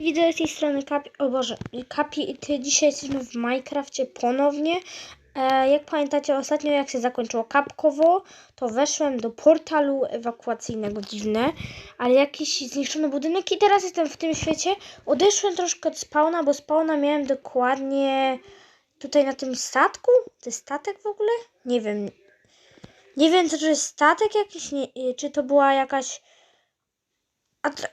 Widzę z tej strony Kapi. O Boże, Kapi, ty dzisiaj jesteśmy w Minecrafcie ponownie. E, jak pamiętacie, ostatnio jak się zakończyło kapkowo, to weszłem do portalu ewakuacyjnego, dziwne, ale jakiś zniszczony budynek i teraz jestem w tym świecie. Odeszłem troszkę od spawna, bo spawna miałem dokładnie tutaj na tym statku. To jest statek w ogóle? Nie wiem. Nie wiem, co to jest statek jakiś, nie, czy to była jakaś...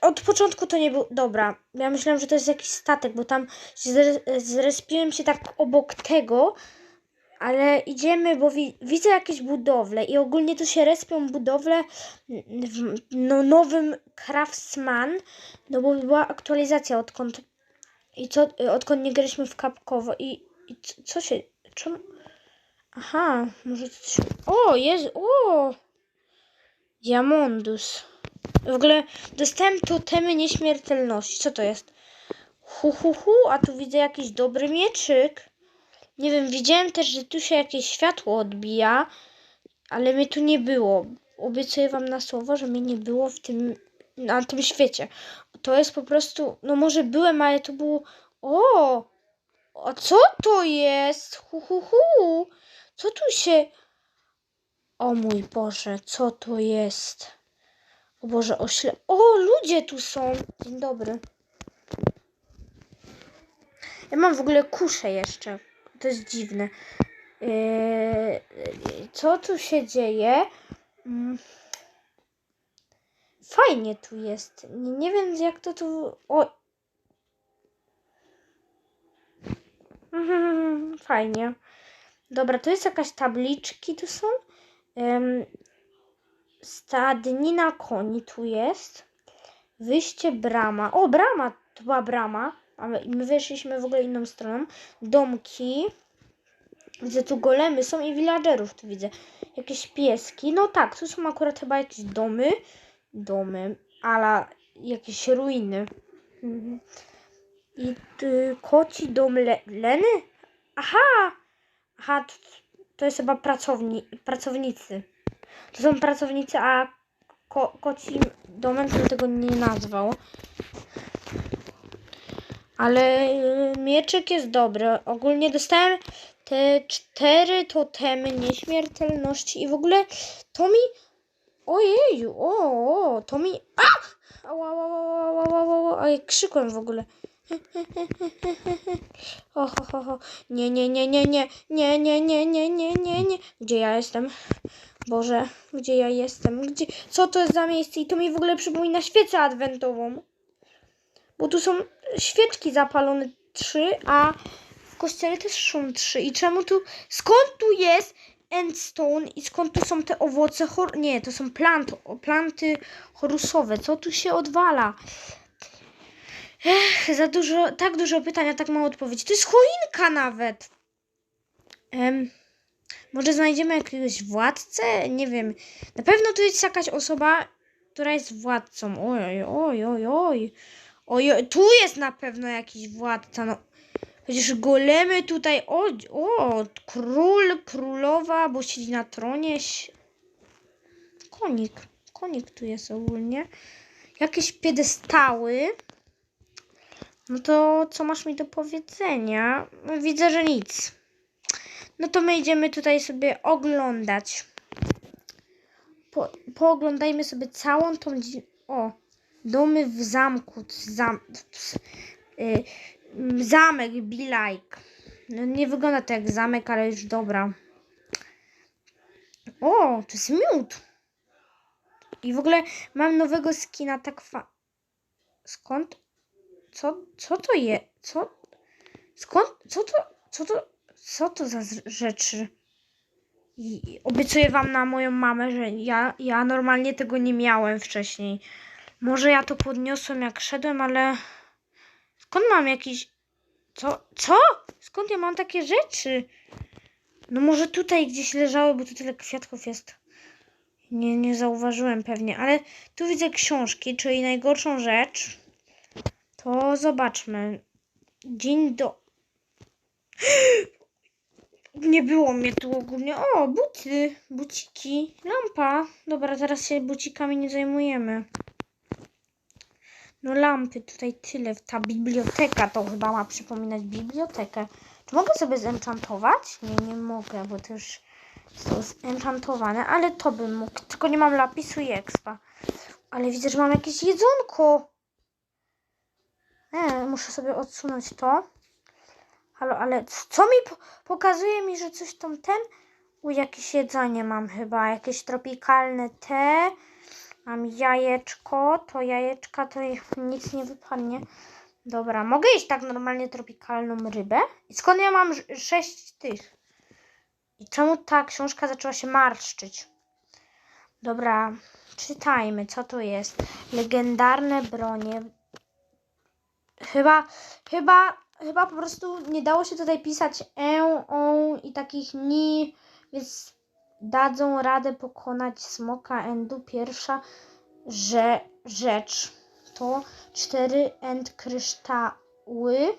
Od początku to nie był. Dobra, ja myślałam, że to jest jakiś statek, bo tam zrespiłem się tak obok tego, ale idziemy, bo wi- widzę jakieś budowle i ogólnie tu się respią budowle w no, nowym Craftsman, no bo była aktualizacja odkąd i co, odkąd nie graliśmy w kapkowo i, i co się, czemu? Aha, może coś, o, jest, o, Diamondus. W ogóle dostałem totemy nieśmiertelności. Co to jest? Hu, hu, hu, a tu widzę jakiś dobry mieczyk. Nie wiem, widziałem też, że tu się jakieś światło odbija, ale mnie tu nie było. Obiecuję wam na słowo, że mnie nie było w tym, na tym świecie. To jest po prostu, no może byłem, ale to było, o, a co to jest? Hu, hu, hu, co tu się, o mój Boże, co to jest? O Boże, ośle... O, ludzie tu są! Dzień dobry. Ja mam w ogóle kuszę jeszcze. To jest dziwne. Eee, co tu się dzieje? Mm. Fajnie tu jest. Nie, nie wiem jak to tu... O! Fajnie. Dobra, to jest jakaś tabliczki tu są. Stadnina koni tu jest. Wyjście brama. O, brama! To była brama. A my, my wyszliśmy w ogóle inną stroną. Domki. Widzę tu golemy są i villagerów tu widzę. Jakieś pieski. No tak, tu są akurat chyba jakieś domy. Domy. Ale jakieś ruiny. Mhm. I y, koci dom Le Leny? Aha! Aha, to, to jest chyba pracowni pracownicy. To są pracownicy, a ko kocim domem to tego nie nazwał. Ale y, mieczyk jest dobry. Ogólnie dostałem te cztery totemy nieśmiertelności i w ogóle to mi... Ojeju, o, o to mi... A! Ała, ała, ała, ała, ała, ała, ho, ho, ho. Nie, nie, nie, nie, nie, nie, nie, nie, nie, nie, nie, nie. Gdzie ja jestem? Boże, gdzie ja jestem? Gdzie... Co to jest za miejsce? I to mi w ogóle przypomina świecę adwentową. Bo tu są świeczki zapalone trzy, a w kościele też są trzy. I czemu tu... Skąd tu jest endstone i skąd tu są te owoce chor... Nie, to są plant, planty chorusowe. Co tu się odwala? Ech, za dużo, tak dużo pytań, a tak mało odpowiedzi. To jest choinka nawet. Em, może znajdziemy jakiegoś władcę? Nie wiem. Na pewno tu jest jakaś osoba, która jest władcą. Oj, oj, oj, oj. Oj, tu jest na pewno jakiś władca. No. Chociaż golemy tutaj. O, o, król, królowa, bo siedzi na tronie. Konik. Konik tu jest ogólnie. Jakieś piedestały. No to co masz mi do powiedzenia? No, Widzę, że nic. No to my idziemy tutaj sobie oglądać. Po, pooglądajmy sobie całą tą. O, domy w zamku. Zam, ps- y, zamek, be like. No nie wygląda to jak zamek, ale już dobra. O, to jest miód. I w ogóle mam nowego skina, tak fa... Skąd? Co, co to je? Co? Skąd? Co to? Co to? Co to za rzeczy? I obiecuję wam na moją mamę, że ja, ja normalnie tego nie miałem wcześniej. Może ja to podniosłem jak szedłem, ale skąd mam jakiś. Co? Co? Skąd ja mam takie rzeczy? No może tutaj gdzieś leżały, bo tu tyle kwiatków jest. Nie, nie zauważyłem pewnie, ale tu widzę książki, czyli najgorszą rzecz. To zobaczmy. Dzień do. Nie było mnie tu ogólnie. O, buty, buciki, lampa. Dobra, teraz się bucikami nie zajmujemy. No lampy tutaj tyle. Ta biblioteka to chyba ma przypominać bibliotekę. Czy mogę sobie zenchantować? Nie, nie mogę, bo to już są zenchantowane, ale to bym mógł. Tylko nie mam lapisu i expa. Ale widzę, że mam jakieś jedzonko. E, muszę sobie odsunąć to. Halo, ale co mi po pokazuje mi, że coś tam ten? U jakieś jedzenie mam chyba, jakieś tropikalne te. Mam jajeczko, to jajeczka to ich nic nie wypadnie. Dobra, mogę jeść tak normalnie tropikalną rybę? I skąd ja mam sz- sześć tych? I czemu ta książka zaczęła się marszczyć? Dobra, czytajmy, co to jest. Legendarne bronie. Chyba, chyba, chyba po prostu nie dało się tutaj pisać e, o i takich ni, więc dadzą radę pokonać smoka endu. Pierwsza że, rzecz to cztery end kryształy.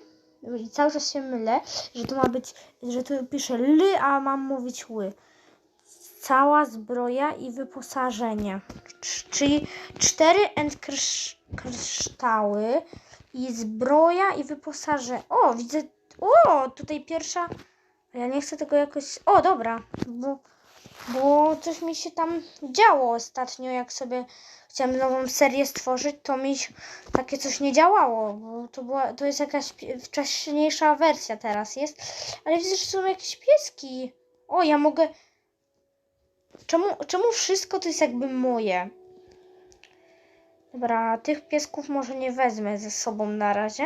I cały czas się mylę, że to ma być, że tu pisze ly, a mam mówić ły. Cała zbroja i wyposażenie. Cz- Czyli cztery end krysz, kryształy i zbroja i wyposażenie. O, widzę. O, tutaj pierwsza. Ja nie chcę tego jakoś. O, dobra, bo, bo coś mi się tam działo ostatnio, jak sobie chciałam nową serię stworzyć, to mi takie coś nie działało, bo to, była, to jest jakaś wcześniejsza wersja teraz jest, ale widzę, że są jakieś pieski. O, ja mogę... Czemu, czemu wszystko to jest jakby moje? Dobra, tych piesków może nie wezmę ze sobą na razie.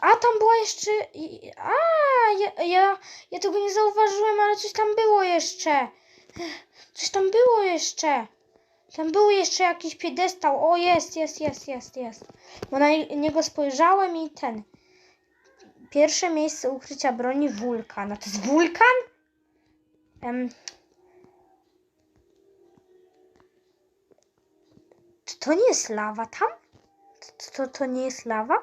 A, tam była jeszcze... A, ja, ja, ja tego nie zauważyłem, ale coś tam było jeszcze. Coś tam było jeszcze. Tam był jeszcze jakiś piedestał. O, jest, jest, jest, jest, jest. Bo na nie- niego spojrzałem i ten. Pierwsze miejsce ukrycia broni wulkan. A to jest wulkan? Em. Czy to nie jest lawa tam? To, to, to nie jest lawa?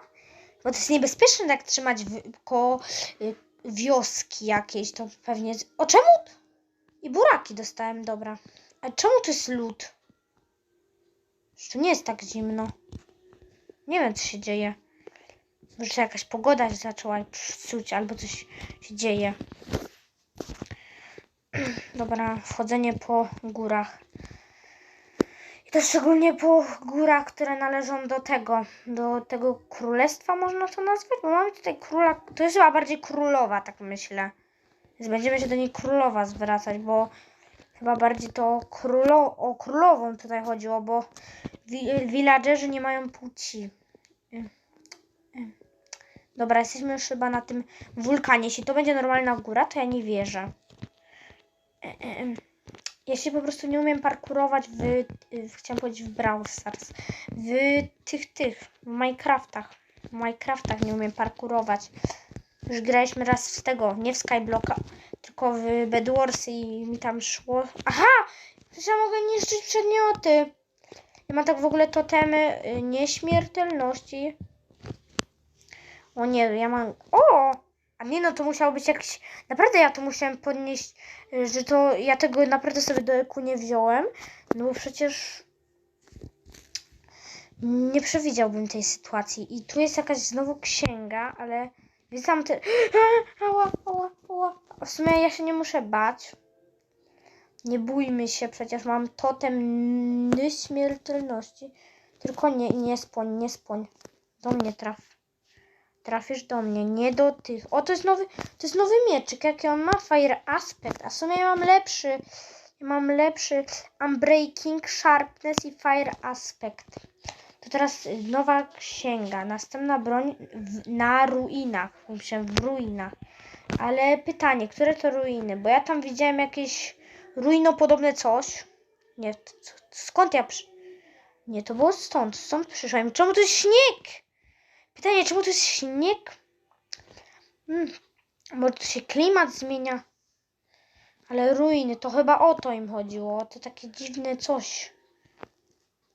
Bo to jest niebezpieczne tak trzymać w, koło y, wioski jakiejś. To pewnie... O, czemu? I buraki dostałem, dobra. A czemu to jest lód? To nie jest tak zimno. Nie wiem, co się dzieje. Może jakaś pogoda się zaczęła psuć, albo coś się dzieje. Dobra, wchodzenie po górach. To szczególnie po górach, które należą do tego, do tego królestwa, można to nazwać? Bo mamy tutaj króla, to jest chyba bardziej królowa, tak myślę. Więc będziemy się do niej królowa zwracać, bo chyba bardziej to królo, o królową tutaj chodziło, bo villagerzy nie mają płci. Y, y. Dobra, jesteśmy już chyba na tym wulkanie. Jeśli to będzie normalna góra, to ja nie wierzę. Ja się po prostu nie umiem parkurować w, y, chciałam powiedzieć w Brawl Stars, w tych, tych, w Minecraftach. W Minecraftach nie umiem parkurować. Już graliśmy raz z tego, nie w Skyblocka, tylko w Bedwarsy i mi tam szło. Aha! Ja mogę niszczyć przedmioty. Ja mam tak w ogóle totemy y, nieśmiertelności. O nie, ja mam... O! A nie no, to musiał być jakiś... Naprawdę ja to musiałem podnieść, y, że to... Ja tego naprawdę sobie do eku nie wziąłem. No bo przecież... Nie przewidziałbym tej sytuacji. I tu jest jakaś znowu księga, ale... Widzam te... Ała, ała, ała. W sumie ja się nie muszę bać. Nie bójmy się, przecież mam totem nieśmiertelności. Tylko nie, nie spłoń, nie spłoń. Do mnie traf. Trafisz do mnie, nie do tych. O, to jest nowy, to jest nowy mieczyk. Jaki on ma? Fire Aspect. A w sumie ja mam lepszy. Ja mam lepszy Unbreaking, Sharpness i Fire Aspect. To teraz nowa księga. Następna broń w, na ruinach. Myślę, w ruinach. Ale pytanie, które to ruiny? Bo ja tam widziałem jakieś ruinopodobne coś. Nie, to, co- skąd ja przy... Nie, to było stąd, stąd przyszłem. Czemu to jest śnieg? Pytanie, czemu to jest śnieg? Hmm, może to się klimat zmienia? Ale ruiny, to chyba o to im chodziło. To takie dziwne coś.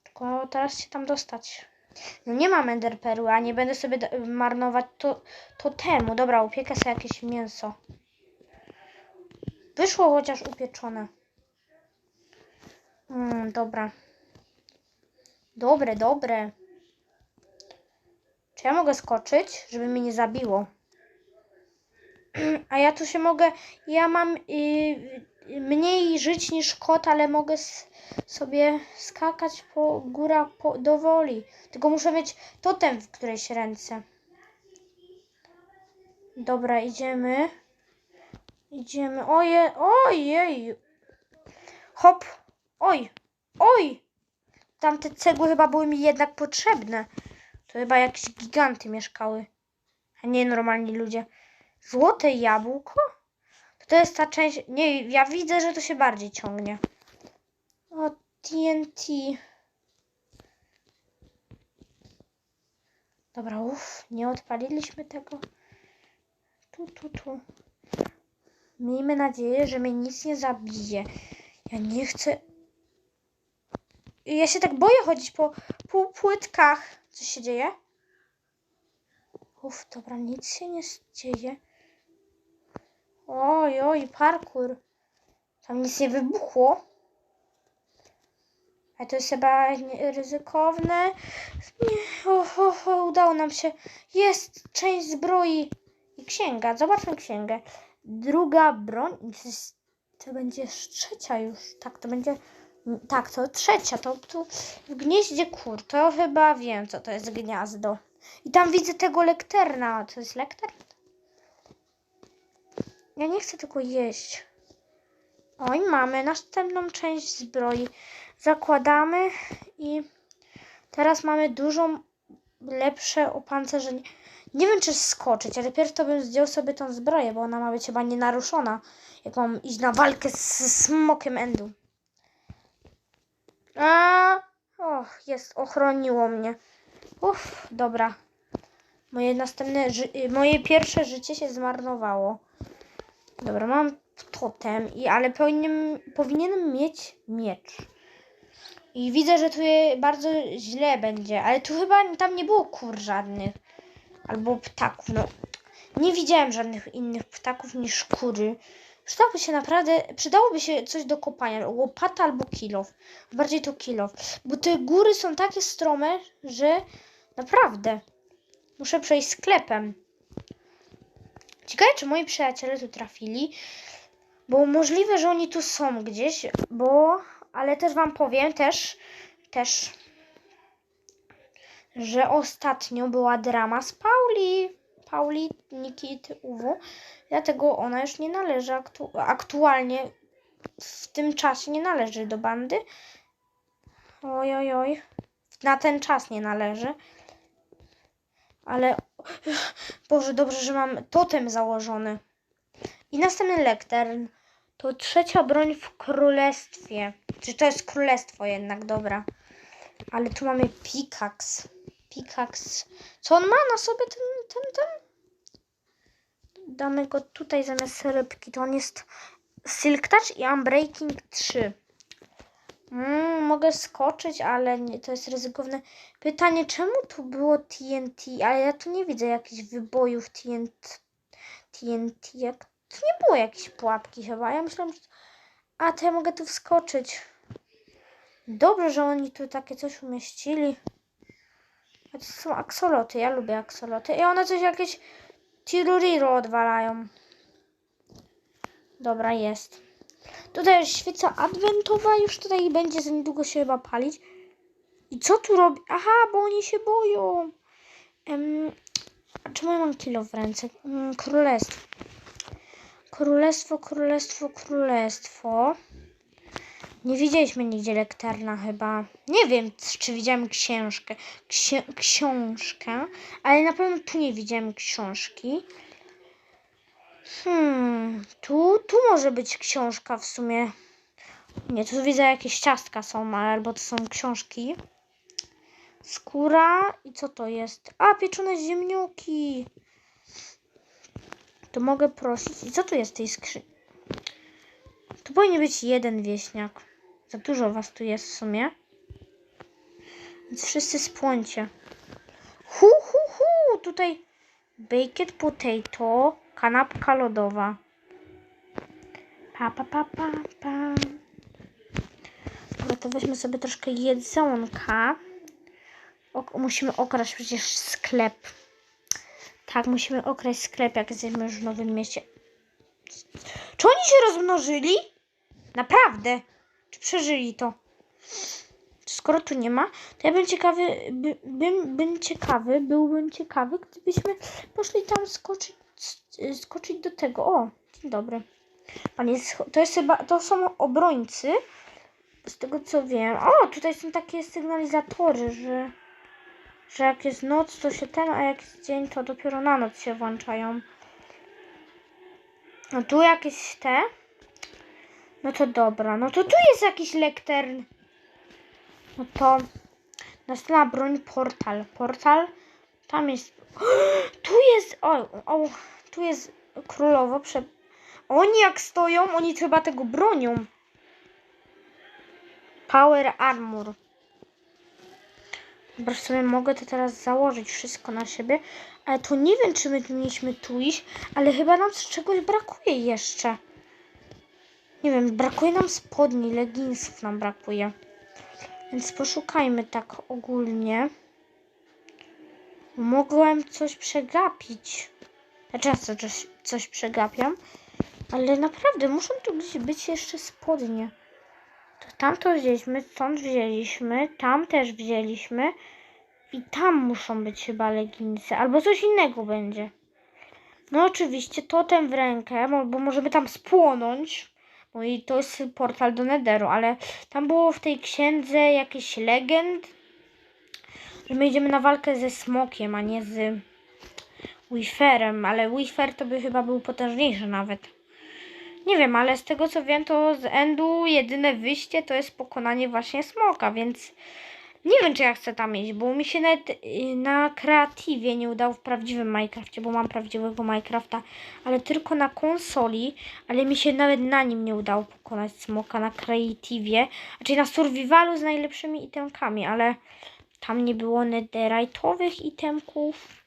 Tylko teraz się tam dostać. No nie mam enderperły, a nie będę sobie marnować to, to temu. Dobra, upiekę sobie jakieś mięso. Wyszło chociaż upieczone. Mm, dobra. Dobre, dobre. Czy ja mogę skoczyć, żeby mnie nie zabiło? A ja tu się mogę. Ja mam y, y, mniej żyć niż kot, ale mogę sobie skakać po górach po, do woli. Tylko muszę mieć totem w którejś ręce. Dobra, idziemy. Idziemy. Oje, ojej. Hop. Oj. Oj. Tamte cegły chyba były mi jednak potrzebne. To chyba jakieś giganty mieszkały. A nie normalni ludzie. Złote jabłko? To, to jest ta część. Nie, ja widzę, że to się bardziej ciągnie. O, TNT. Dobra, uff, nie odpaliliśmy tego. Tu, tu, tu. Miejmy nadzieję, że mnie nic nie zabije. Ja nie chcę. Ja się tak boję chodzić po, po Co się dzieje? Uff, dobra, nic się nie dzieje. Oj, oj, parkour. Tam nic nie wybuchło. A to jest chyba ryzykowne. Nie, udało nam się. Jest część zbroi i księga. Zobaczmy księgę. Druga broń. To, to będzie trzecia już. Tak, to będzie. Tak, to trzecia. To tu w gnieździe kur. To chyba wiem, co to jest gniazdo. I tam widzę tego lekterna. To jest lekter? Ja nie chcę tego jeść. Oj, mamy następną część zbroi. Zakładamy i teraz mamy dużo lepsze opancerzenie. Nie wiem, czy skoczyć, ale pierw to bym zdjął sobie tą zbroję, bo ona ma być chyba nienaruszona. Jak mam iść na walkę z smokiem endu. A, och, jest, ochroniło mnie. Uff, dobra. Moje następne, y, moje pierwsze życie się zmarnowało. Dobra, mam totem, i, ale powinienem, powinienem mieć miecz. I widzę, że tu bardzo źle będzie, ale tu chyba tam nie było kur żadnych. Albo ptaków, no. Nie widziałem żadnych innych ptaków niż kury. Przydałoby się naprawdę, przydałoby się coś do kopania, łopata albo kilof. Bardziej to kilof, bo te góry są takie strome, że naprawdę muszę przejść sklepem. Ciekawe, czy moi przyjaciele tu trafili, bo możliwe, że oni tu są gdzieś, bo, ale też wam powiem też, też, że ostatnio była drama z Pauli, Pauli, Nikit, Uwu, dlatego ona już nie należy aktu aktualnie, w tym czasie nie należy do bandy. Oj, oj, oj, na ten czas nie należy. Ale Boże, dobrze, że mam totem założony. I następny lektern. To trzecia broń w królestwie. Czy to jest królestwo jednak, dobra. Ale tu mamy Pikax. Pikax. Co on ma na sobie ten, ten, ten? Damy go tutaj zamiast rybki. To on jest Silk Touch i Unbreaking 3. Mm, mogę skoczyć, ale nie, to jest ryzykowne. Pytanie, czemu tu było TNT? Ale ja tu nie widzę jakichś wybojów TNT. TNT. Jak... Tu nie było jakiejś pułapki chyba. Ja myślałam, że... A, to ja mogę tu wskoczyć. Dobrze, że oni tu takie coś umieścili. To są aksoloty. Ja lubię aksoloty. I one coś jakieś tiruriro odwalają. Dobra, jest. Tutaj jest świeca adwentowa. Już tutaj będzie za niedługo się chyba palić. I co tu robi? Aha, bo oni się boją. A czemu ja mam kilo w ręce? Mm, królestwo. Królestwo, królestwo, królestwo. Nie widzieliśmy nigdzie lektarna chyba. Nie wiem, czy widziałem książkę. Ksi książkę, ale na pewno tu nie widziałem książki. Hmm, tu, tu może być książka w sumie. Nie, tu widzę jakieś ciastka są, albo to są książki. Skóra i co to jest? A, pieczone ziemniuki. To mogę prosić. I co tu jest w tej skrzyni? Tu powinien być jeden wieśniak. Za dużo was tu jest w sumie. Więc wszyscy spłońcie. Hu, hu, hu! Tutaj baked potato, kanapka lodowa. Pa, pa, pa, pa, pa. Dobra, to weźmy sobie troszkę jedzonka. Musimy okraść przecież sklep. Tak, musimy okraść sklep, jak jesteśmy już w Nowym Mieście. Czy oni się rozmnożyli? Naprawdę? Czy przeżyli to? Skoro tu nie ma, to ja bym ciekawy, by, bym, bym ciekawy, byłbym ciekawy, gdybyśmy poszli tam skoczyć, skoczyć do tego. O, dzień dobry. Pan jest, to jest chyba, to są obrońcy, z tego co wiem. O, tutaj są takie sygnalizatory, że, że jak jest noc, to się ten, a jak jest dzień, to dopiero na noc się włączają. No tu jakieś te. No to dobra. No to tu jest jakiś lektern. No to następna broń portal. Portal. Tam jest. Tu jest. O, o tu jest królowo. Prze... Oni jak stoją, oni chyba tego bronią. Power armor. W sobie mogę to teraz założyć wszystko na siebie. Ale to nie wiem, czy my mieliśmy tu iść, ale chyba nam z czegoś brakuje jeszcze. Nie wiem, brakuje nam spodni, leginsów nam brakuje. Więc poszukajmy tak ogólnie. Mogłem coś przegapić. Ja często coś, coś przegapiam. Ale naprawdę muszą tu gdzieś być jeszcze spodnie. To tamto wzięliśmy, stąd wzięliśmy, tam też wzięliśmy. I tam muszą być chyba leginsy, albo coś innego będzie. No oczywiście, totem w rękę, bo możemy tam spłonąć. Bo i to jest portal do Netheru, ale tam było w tej księdze jakieś legend, że my idziemy na walkę ze smokiem, a nie z Wiferem, ale Wifer to by chyba był potężniejszy nawet. Nie wiem, ale z tego co wiem, to z Endu jedyne wyjście to jest pokonanie właśnie smoka, więc nie wiem, czy ja chcę tam iść, bo mi się nawet y, na kreatywie nie udało w prawdziwym Minecrafcie, bo mam prawdziwego Minecrafta, ale tylko na konsoli, ale mi się nawet na nim nie udało pokonać smoka na kreatywie, czyli na survivalu z najlepszymi itemkami, ale tam nie było netherite'owych itemków,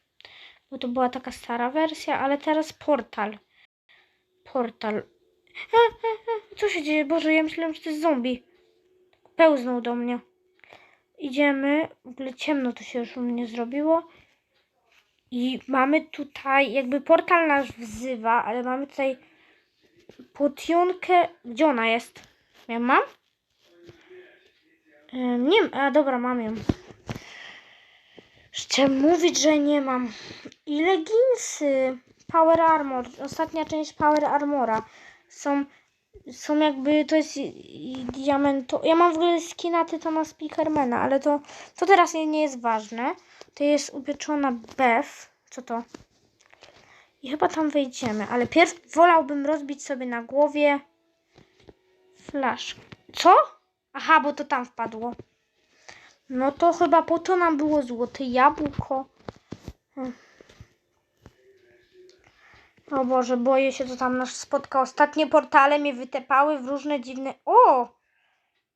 bo to była taka stara wersja, ale teraz portal. Portal. Co się dzieje? Boże, ja myślałam, że to jest zombie. Pełznął do mnie. Idziemy. W ogóle ciemno to się już u mnie zrobiło. I mamy tutaj, jakby portal nas wzywa, ale mamy tutaj potionkę. Gdzie ona jest? Ja mam? Nie, a dobra, mam ją. Chcę mówić, że nie mam. I leginsy. Power Armor. Ostatnia część Power Armora. Są, są jakby, to jest diamentu. Ja mam w ogóle skina Tytona Speakermana, ale to, to teraz nie, jest ważne. To jest upieczona beef. Co to? I chyba tam wejdziemy, ale pierw wolałbym rozbić sobie na głowie flash. Co? Aha, bo to tam wpadło. No to chyba po to nam było złote jabłko. Hmm. O Boże, boję się, co tam nas spotka. Ostatnie portale mnie wytepały w różne dziwne... O!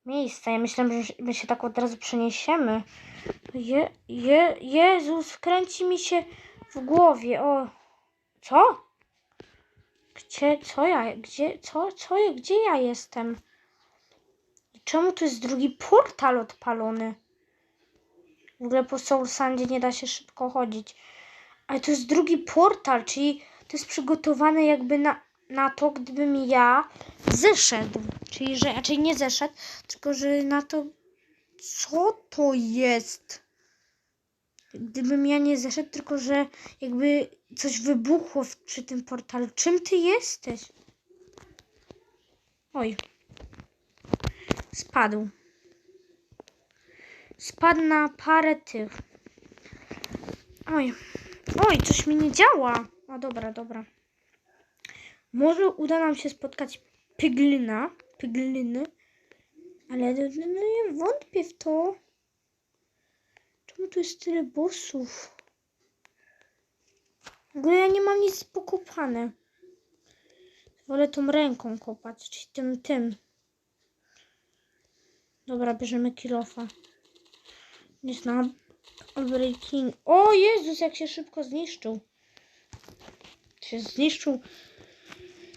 Miejsca. Ja myślałem, że my się tak od razu przeniesiemy. Je, je, Jezus, kręci mi się w głowie. O! Co? Gdzie, co ja, gdzie, co, co, gdzie ja jestem? Czemu tu jest drugi portal odpalony? W ogóle po Soul Sandzie nie da się szybko chodzić. Ale to jest drugi portal, czyli to jest przygotowane jakby na, na to, gdybym ja zeszedł. Czyli, że raczej nie zeszedł, tylko że na to, co to jest. Gdybym ja nie zeszedł, tylko że jakby coś wybuchło przy tym portalu. Czym ty jesteś? Oj. Spadł. Spadł na parę tych. Oj. Oj, coś mi nie działa. A dobra, dobra. Może uda nam się spotkać Pyglina. Pygliny. Ale no, no, ja wątpię w to. Czemu tu jest tyle bossów? W ogóle ja nie mam nic pokopane. Wolę tą ręką kopać, czyli tym, tym. Dobra, bierzemy kilofa. Jest na breaking. O Jezus, jak się szybko zniszczył. Się zniszczył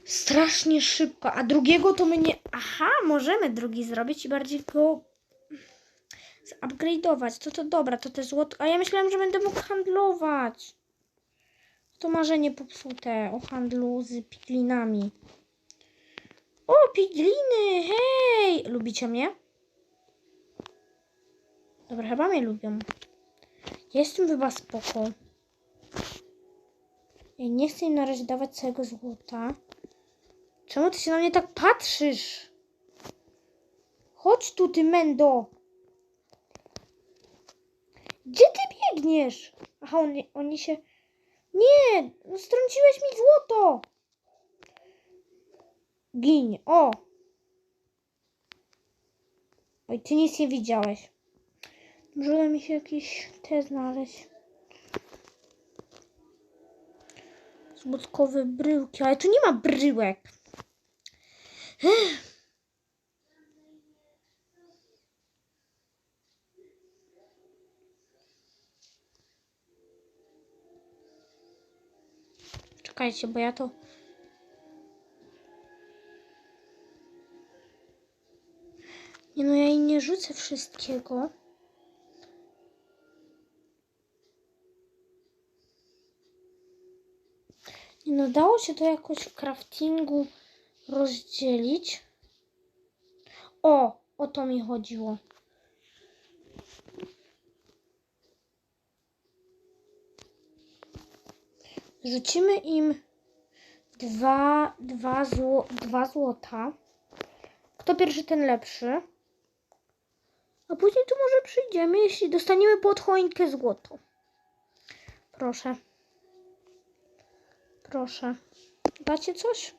strasznie szybko. A drugiego to my nie... Aha, możemy drugi zrobić i bardziej go Zupgrade'ować. To to dobra, to te złoto. A ja myślałem, że będę mógł handlować. To marzenie popsute o handlu z piglinami. O, pigliny! Hej! Lubicie mnie? Dobra, chyba mnie lubią. Jestem chyba spoko. Nie chcę im na razie dawać całego złota. Czemu ty się na mnie tak patrzysz? Chodź tu, ty mendo. Gdzie ty biegniesz? Aha, oni, oni się... Nie! No strąciłeś mi złoto! Gin. O! Oj, ty nic nie widziałeś. Może uda mi się jakieś te znaleźć. Złotkowe bryłki, ale tu nie ma bryłek. Ech. Czekajcie, bo ja to... Nie no, ja jej nie rzucę wszystkiego. No, dało się to jakoś w craftingu rozdzielić. O, o to mi chodziło. Rzucimy im dwa, dwa, zło, dwa złota. Kto pierwszy, ten lepszy. A później tu może przyjdziemy, jeśli dostaniemy pod choinkę złoto. Proszę. Proszę. Dacie coś?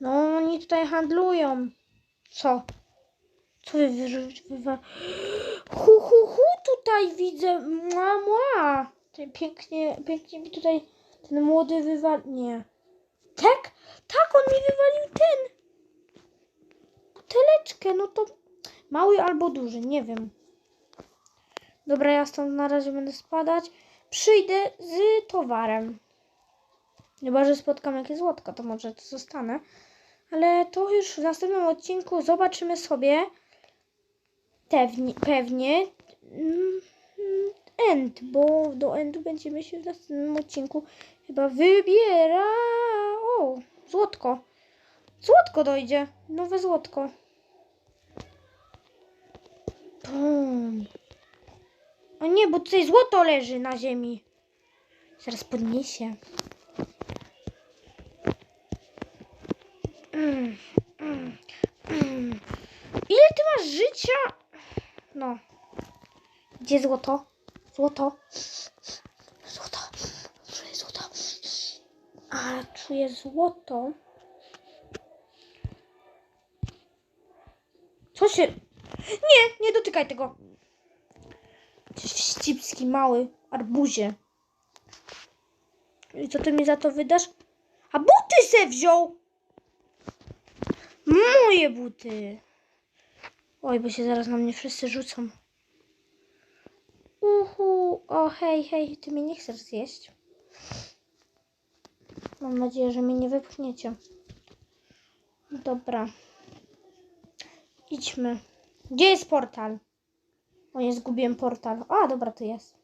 No, oni tutaj handlują. Co? Co wy wywa... Hu, hu, hu, tutaj widzę. Mła, mła. Pięknie, pięknie mi tutaj ten młody wywal... Nie. Tak? Tak, on mi wywalił ten. Buteleczkę, no to mały albo duży, nie wiem. Dobra, ja stąd na razie będę spadać. Przyjdę z towarem. Chyba, że spotkam jakieś złotko, to może to zostanę. Ale to już w następnym odcinku zobaczymy sobie pewnie, pewnie mm, end, bo do endu będziemy się w następnym odcinku chyba wybiera. O, złotko. Złotko dojdzie. Nowe złotko. Bum. O nie, bo tutaj złoto leży na ziemi. Zaraz podniesie. Ile ty masz życia? No. Gdzie złoto? Złoto. Złoto. Czuję złoto. A, czuję złoto. Co się... Nie, nie dotykaj tego. Wścibski, mały arbuzie. I co ty mi za to wydasz? A buty se wziął! Moje buty! Oj, bo się zaraz na mnie wszyscy rzucą. Uhu, o hej, hej, ty mnie nie chcesz zjeść. Mam nadzieję, że mnie nie wypchniecie. Dobra. Idźmy. Gdzie jest portal? O, nie zgubiłem portal. A, dobra, to jest.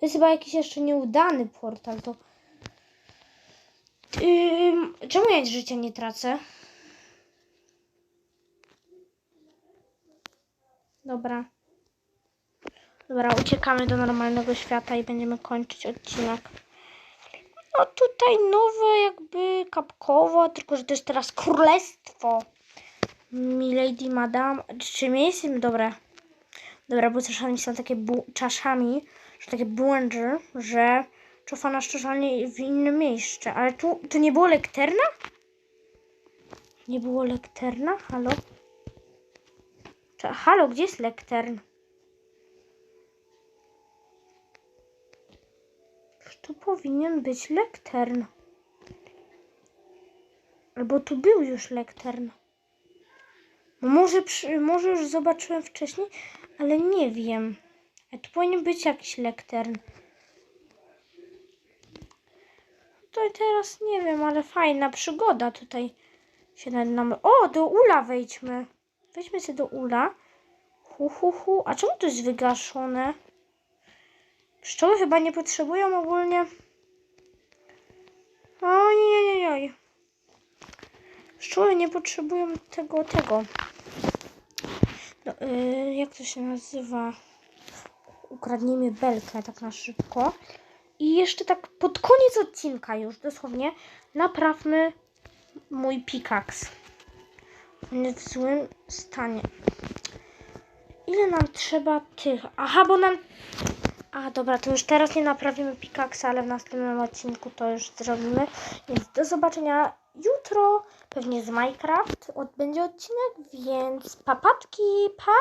To jest chyba jakiś jeszcze nieudany portal, to... Ym, czemu ja życia nie tracę? Dobra. Dobra, uciekamy do normalnego świata i będziemy kończyć odcinek. No tutaj nowe jakby kapkowo, tylko że to jest teraz królestwo. Milady Madame. Czy my jesteśmy? Dobra. Dobra, bo czasami są takie bu- czaszami, że takie błędy, że czofa nas czasami w innym miejscu. Ale tu, tu nie było lekterna? Nie było lekterna? Halo? Cze- Halo, gdzie jest lektern? Tu powinien być lektern. Albo tu był już lektern. No może, przy, może już zobaczyłem wcześniej, ale nie wiem. A tu powinien być jakiś lektern. To teraz nie wiem, ale fajna przygoda tutaj się nad nami. O, do ula wejdźmy. Weźmy sobie do ula. Hu, hu, hu. A czemu to jest wygaszone? Pszczoły chyba nie potrzebują ogólnie. Ojej, Pszczoły nie potrzebują tego, tego. No, yy, jak to się nazywa? Ukradnijmy belkę tak na szybko. I jeszcze tak pod koniec odcinka już dosłownie naprawmy mój jest w złym stanie. Ile nam trzeba tych? Aha, bo nam... A, dobra, to już teraz nie naprawimy pikaksa, ale w następnym odcinku to już zrobimy. Więc do zobaczenia jutro. Pewnie z Minecraft od, będzie odcinek, więc papatki, pa!